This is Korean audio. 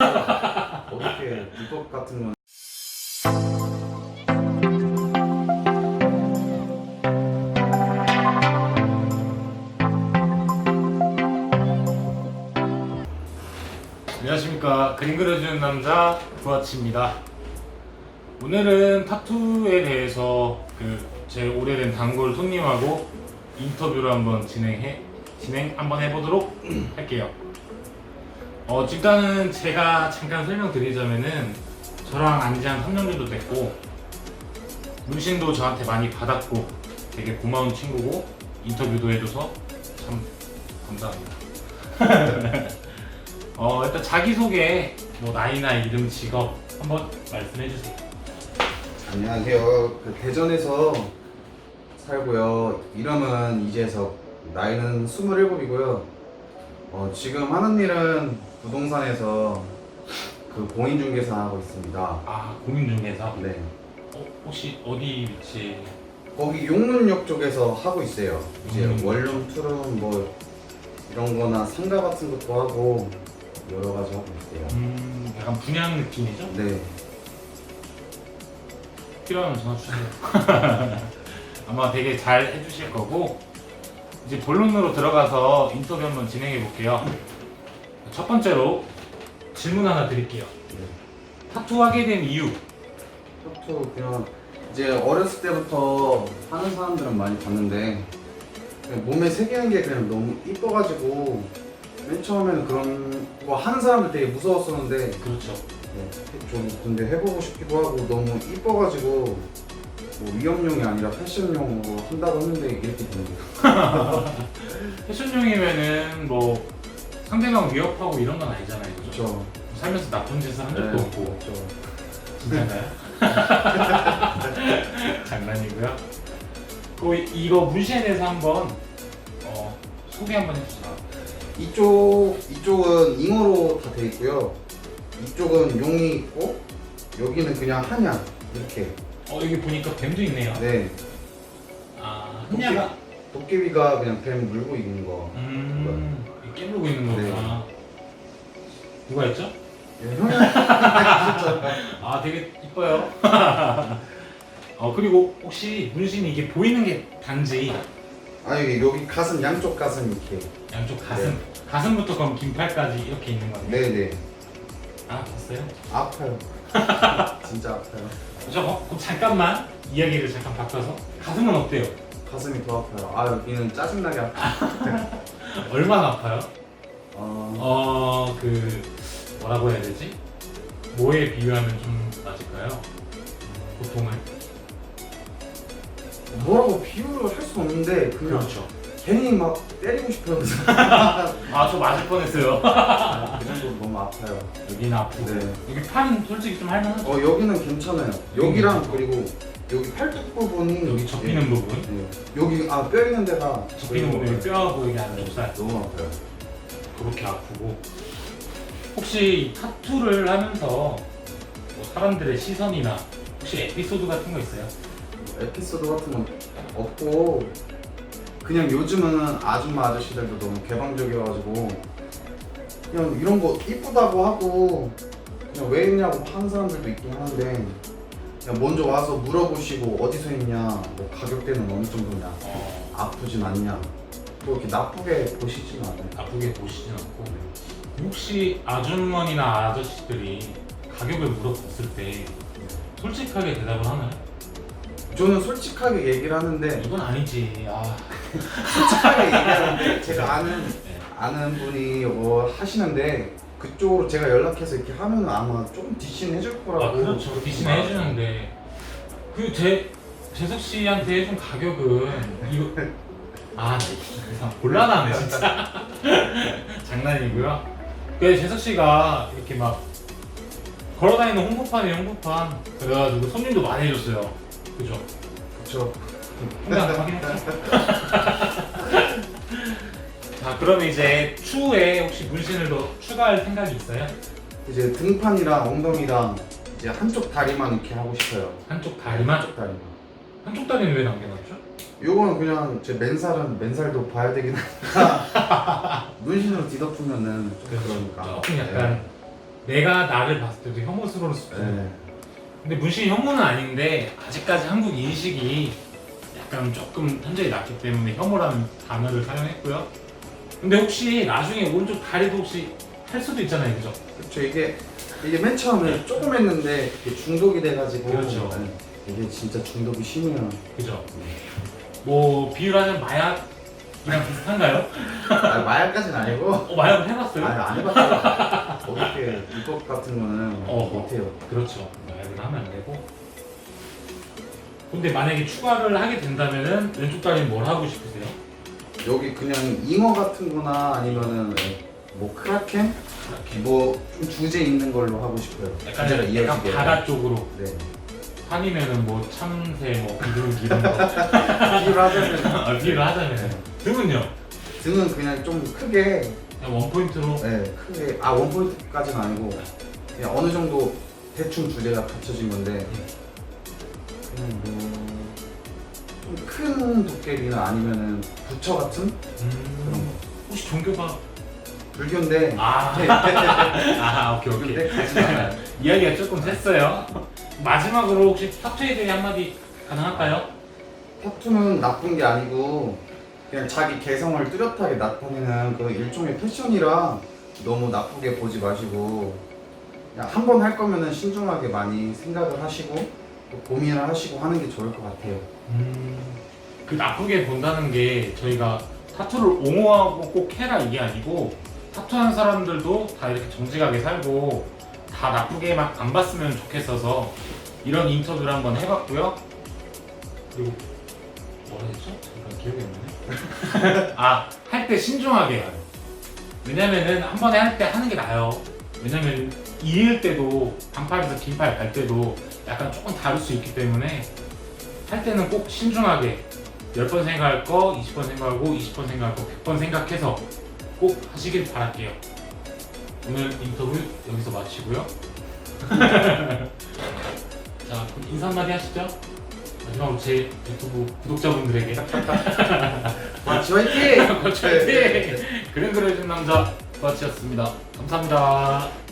어떻게 불법 같은 건 안녕하십니까. 그림 그려주는 남자 부하치입니다. 오늘은 타투에 대해서 그 제 오래된 단골 손님하고 인터뷰를 한번 진행해 진행 한번 해보도록 할게요 어 일단은 제가 잠깐 설명드리자면은 저랑 안지 한 3년 정도 됐고 문신도 저한테 많이 받았고 되게 고마운 친구고 인터뷰도 해줘서 참 감사합니다 어 일단 자기소개 뭐 나이나 이름 직업 한번 말씀해 주세요 안녕하세요. 그 대전에서 살고요. 이름은 이재석. 나이는 27이고요. 어, 지금 하는 일은 부동산에서 그 공인중개사 하고 있습니다. 아 공인중개사 네. 어, 혹시 어디 위치에 거기 용문역 쪽에서 하고 있어요. 이제 음. 원룸, 투룸 뭐 이런 거나 상가 같은 것도 하고 여러 가지 하고 있어요. 음 약간 분양 느낌이죠? 네. 필요하면 전화 주세요 아마 되게 잘 해주실 거고 이제 본론으로 들어가서 인터뷰 한번 진행해 볼게요. 첫 번째로 질문 하나 드릴게요. 네. 타투 하게 된 이유. 타투 그냥 이제 어렸을 때부터 하는 사람들은 많이 봤는데 그냥 몸에 새기는 게 그냥 너무 이뻐가지고 맨 처음에는 그런 거 하는 사람들 되게 무서웠었는데 그렇죠. 네, 좀 근데 해보고 싶기도 하고 너무 이뻐가지고 뭐 위험용이 아니라 패션용으로 한다고 했는데 이렇게 되는 거예요. 패션용이면은 뭐 상대방 위협하고 이런 건 아니잖아요 그죠? 그렇죠. 살면서 나쁜 짓을 한 적도 없고 그렇죠. 진짜인가요? 장난이고요. 그 이거 문신에 대해서 한번 어, 소개 한번 해주세요. 이쪽 이쪽은 잉어로 다 돼 있고요. 이쪽은 용이 있고 여기는 그냥 한약 이렇게. 어 여기 보니까 뱀도 있네요. 네. 아 한야가 도깨비가 그냥 뱀 물고 있는 거. 음 깨물고 있는 거구나. 누가 했죠? 예. 아 되게 이뻐요. 어 그리고 혹시 문신이 이게 보이는 게 단지 아 여기 여기 가슴 양쪽 가슴 이렇게. 양쪽 가슴 가슴부터 그럼 긴팔까지 이렇게 있는 거네요. 네네. 아 봤어요? 아파요. 진짜 아파요. 저 어, 그럼 잠깐만 이야기를 잠깐 바꿔서 가슴은 어때요? 가슴이 더 아파요. 아 여기는 짜증나게 아파. 얼마나 아파요? 어, 어, 그 뭐라고 해야 되지? 뭐에 비유하면 좀 맞을까요? 고통을. 뭐라고 비유를 할 수 없는데 그냥 그렇죠. 괜히 막 때리고 싶어요. 아, 저 맞을 뻔했어요. 그 정도 너무 아파요. 여기는 아프고. 네. 여기 팔은 솔직히 좀 할만하죠? 어 여기는 괜찮아요. 여기랑 괜찮죠. 그리고 여기 팔뚝 부분이 여기 접히는 부분. 네. 여기 아 뼈 있는 데가 접히는 부분, 여기 뼈하고 여기 안에 네. 너무 아파요. 그렇게 아프고. 혹시 이 타투를 하면서 뭐 사람들의 시선이나 혹시 에피소드 같은 거 있어요? 에피소드 같은 건 없고 그냥 요즘은 아줌마 아저씨들도 너무 개방적이어가지고 그냥 이런 거 이쁘다고 하고 그냥 왜 있냐고 하는 사람들도 있긴 하는데 그냥 먼저 와서 물어보시고 어디서 있냐 뭐 가격대는 어느 정도냐 어, 아프진 않냐 또 이렇게 나쁘게 보시지는 않아요 나쁘게 보시진 않고. 혹시 아주머니나 아저씨들이 가격을 물어봤을 때 솔직하게 대답을 하나요? 저는 솔직하게 얘기를 하는데 이건 아니지. 아, 솔직하게 얘기하는데 제가 아는 네. 아는 분이 뭐 하시는데 그쪽으로 제가 연락해서 이렇게 하면 아마 조금 디신 해줄 거라고 아 그렇죠. 디신 해주는데 그제 재석 씨한테 해준 가격은 이거 아 이상 곤란하네 진짜. 장난이고요. 그 재석 씨가 이렇게 막 걸어다니는 홍보판이 홍보판 그래가지고 손님도 많이 해줬어요. 그죠? 그렇죠 확인했죠. 자 그럼 이제 추후에 혹시 문신을 더 추가할 생각이 있어요? 이제 등판이랑 엉덩이랑 이제 한쪽 다리만 이렇게 하고 싶어요 한쪽 다리만? 한쪽 다리만 한쪽 다리는 왜 남겨놨죠? 요거는 그냥 제 맨살은 맨살도 봐야 되긴 하니까 문신으로 뒤덮으면은 좀 그러니까 조금 약간 내가 나를 봤을 때도 혐오스러울 수 있어요. 네. 근데 문신이 혐오는 아닌데 아직까지 한국 인식이 약간 조금 현저히 낮기 때문에 혐오라는 단어를 사용했고요. 근데 혹시 나중에 오른쪽 다리도 혹시 할 수도 있잖아요, 그죠? 그렇죠 이게 이게 맨 처음에 조금 했는데 이게 중독이 돼가지고 그렇죠. 네. 이게 진짜 중독이 심해요. 그죠? 뭐 비유하자면 마약이랑 비슷한가요? 아, 마약까지는 아니고 어, 마약을 해봤어요? 아니 안 해봤어요. 어떻게 이것 같은 거는 어허. 못해요. 그렇죠. 마약은 하면 안 되고. 근데 만약에 추가를 하게 된다면은 왼쪽 다리는 뭘 하고 싶으세요? 여기 그냥 잉어 같은 거나 아니면은 뭐 크라켄? 이렇게 뭐좀 주제 있는 걸로 하고 싶어요. 약간 주제가 약간 이어지게. 바다 쪽으로 네. 산이면은 뭐 참새 뭐 비둘기 이런 거 비유를 하자면 아, 비유를 하자면 등은요? 등은 그냥 좀 크게 그냥 원 포인트로 네, 크게 아 원포인트까지는 아니고 그냥 어느 정도 대충 주제가 갖춰진 건데 뭐좀 큰 도깨비나 아니면은 부처 같은? 그런 거. 음, 혹시 종교가 불교인데. 아, 네. 아 오케이 오케이. 근데 가지 않아요. 이야기가 조금 됐어요. 마지막으로 혹시 타투에 대해 한마디 가능할까요? 타투는 나쁜 게 아니고 그냥 자기 개성을 뚜렷하게 나타내는 그 일종의 패션이라 너무 나쁘게 보지 마시고 그냥 한 번 할 거면은 신중하게 많이 생각을 하시고 또 고민을 하시고 하는 게 좋을 것 같아요. 그 나쁘게 본다는 게 저희가 타투를 옹호하고 꼭 해라 이게 아니고 타투하는 사람들도 다 이렇게 정직하게 살고 다 나쁘게만 안 봤으면 좋겠어서 이런 인터뷰를 한번 해봤고요. 그리고 뭐라 했죠? 잠깐 기억이 안 나네. 아, 할 때 신중하게. 왜냐면은 한 번에 할 때 하는 게 나아요. 왜냐면 이을 때도 반팔에서 긴팔 갈 때도 약간 조금 다를 수 있기 때문에 할 때는 꼭 신중하게 10번 생각할 거 20번 생각하고 20번 생각할 거 100번 생각해서 꼭 하시길 바랄게요. 오늘 인터뷰 여기서 마치고요. 자, 그럼 인사 한마디 하시죠. 마지막으로 제 유튜브 구독자분들에게 마치 화이팅! 거쳐야 돼. 그림 그려준 남자 버치였습니다. 감사합니다.